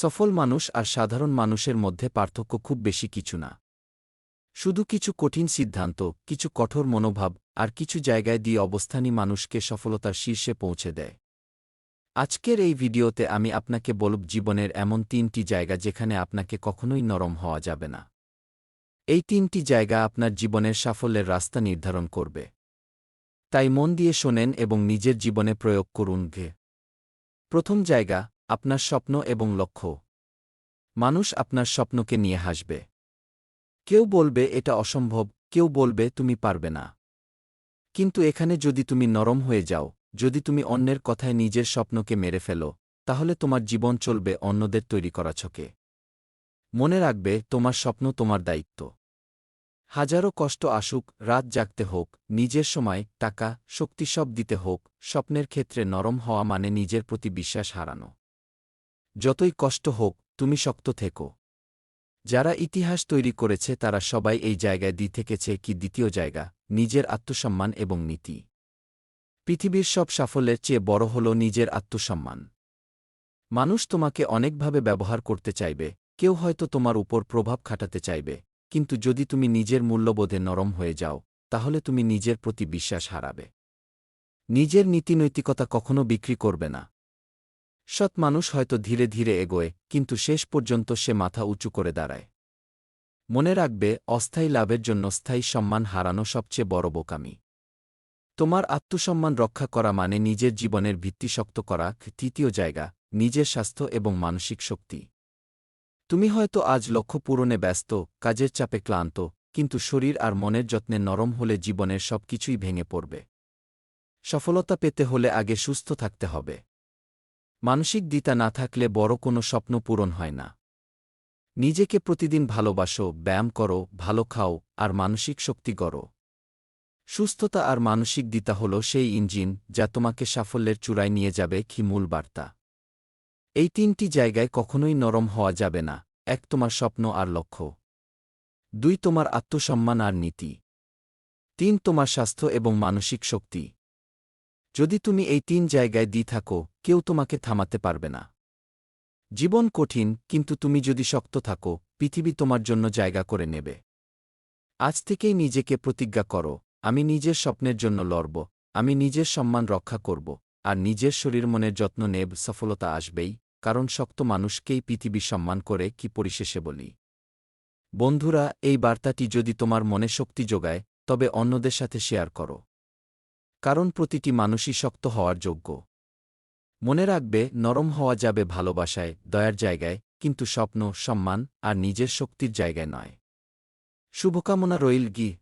সফল মানুষ আর সাধারণ মানুষের মধ্যে পার্থক্য খুব বেশি কিছু না। শুধু কিছু কঠিন সিদ্ধান্ত, কিছু কঠোর মনোভাব, আর কিছু জায়গায় দিয়ে অবস্থানই মানুষকে সফলতার শীর্ষে পৌঁছে দেয়। আজকের এই ভিডিওতে আমি আপনাকে বলব জীবনের এমন তিনটি জায়গা যেখানে আপনাকে কখনোই নরম হওয়া যাবে না। এই তিনটি জায়গা আপনার জীবনের সাফল্যের রাস্তা নির্ধারণ করবে। তাই মন দিয়ে শোনেন এবং নিজের জীবনে প্রয়োগ করুন ঘে। প্রথম জায়গা আপনার স্বপ্ন এবং লক্ষ্য। মানুষ আপনার স্বপ্নকে নিয়ে হাসবে। কেউ বলবে, এটা অসম্ভব। কেউ বলবে, তুমি পারবে না। কিন্তু এখানে যদি তুমি নরম হয়ে যাও, যদি তুমি অন্যের কথায় নিজের স্বপ্নকে মেরে ফেলো, তাহলে তোমার জীবন চলবে অন্যদের তৈরি করা ছকে। মনে রাখবে, তোমার স্বপ্ন তোমার দায়িত্ব। হাজারো কষ্ট আসুক, রাত জাগতে হোক, নিজের সময়, টাকা, শক্তি সব দিতে হোক, স্বপ্নের ক্ষেত্রে নরম হওয়া মানে নিজের প্রতি বিশ্বাস হারানো। যতই কষ্ট হোক, তুমি শক্ত থেকো। যারা ইতিহাস তৈরি করেছে, তারা সবাই এই জায়গায় দি থেকেছে কি দ্বিতীয় জায়গা, নিজের আত্মসম্মান এবং নীতি। পৃথিবীর সব সাফল্যের চেয়ে বড় হল নিজের আত্মসম্মান। মানুষ তোমাকে অনেকভাবে ব্যবহার করতে চাইবে, কেউ হয়তো তোমার উপর প্রভাব খাটাতে চাইবে, কিন্তু যদি তুমি নিজের মূল্যবোধে নরম হয়ে যাও, তাহলে তুমি নিজের প্রতি বিশ্বাস হারাবে। নিজের নীতিনৈতিকতা কখনো বিক্রি করবে না। সৎ মানুষ হয়তো ধীরে ধীরে এগোয়, কিন্তু শেষ পর্যন্ত সে মাথা উঁচু করে দাঁড়ায়। মনে রাখবে, অস্থায়ী লাভের জন্য স্থায়ী সম্মান হারানো সবচেয়ে বড় বোকামি। তোমার আত্মসম্মান রক্ষা করা মানে নিজের জীবনের ভিত্তি শক্ত করা, তৃতীয় জায়গা, নিজের স্বাস্থ্য এবং মানসিক শক্তি। তুমি হয়তো আজ লক্ষ্য পূরণে ব্যস্ত, কাজের চাপে ক্লান্ত, কিন্তু শরীর আর মনের যত্নে নরম হলে জীবনের সব কিছুই ভেঙে পড়বে। সফলতা পেতে হলে আগে সুস্থ থাকতে হবে। মানসিক দিতা না থাকলে বড় কোনো স্বপ্ন পূরণ হয় না। নিজেকে প্রতিদিন ভালোবাসো, ব্যায়াম করো, ভালো খাও, আর মানসিক শক্তি গড়ো। সুস্থতা আর মানসিক দিতা হল সেই ইঞ্জিন যা তোমাকে সাফল্যের চূড়ায় নিয়ে যাবে কি মূল বার্তা। এই তিনটি জায়গায় কখনোই নরম হওয়া যাবে না, এক তোমার স্বপ্ন আর লক্ষ্য। দুই তোমার আত্মসম্মান আর নীতি। তিন তোমার স্বাস্থ্য এবং মানসিক শক্তি। যদি তুমি এই তিন জায়গায় দি থাকো, কেউ তোমাকে থামাতে পারবে না। জীবন কঠিন, কিন্তু তুমি যদি শক্ত থাকো, পৃথিবী তোমার জন্য জায়গা করে নেবে। আজ থেকেই নিজেকে প্রতিজ্ঞা করো, আমি নিজের স্বপ্নের জন্য লড়ব, আমি নিজের সম্মান রক্ষা করব, আর নিজের শরীর মনের যত্ন নেব, সফলতা আসবেই, কারণ শক্ত মানুষকেই পৃথিবী সম্মান করে, কি পরিশেষে বলি। বন্ধুরা, এই বার্তাটি যদি তোমার মনে শক্তি যোগায়, তবে অন্যদের সাথে শেয়ার করো। কারণ প্রতিটি মানুষই শক্ত হওয়ার যোগ্য। মনে রাখবে, নরম হওয়া যাবে ভালোবাসায়, দয়ার জায়গায়, কিন্তু স্বপ্ন, সম্মান আর নিজের শক্তির জায়গায় নয়। শুভকামনা রইল গি।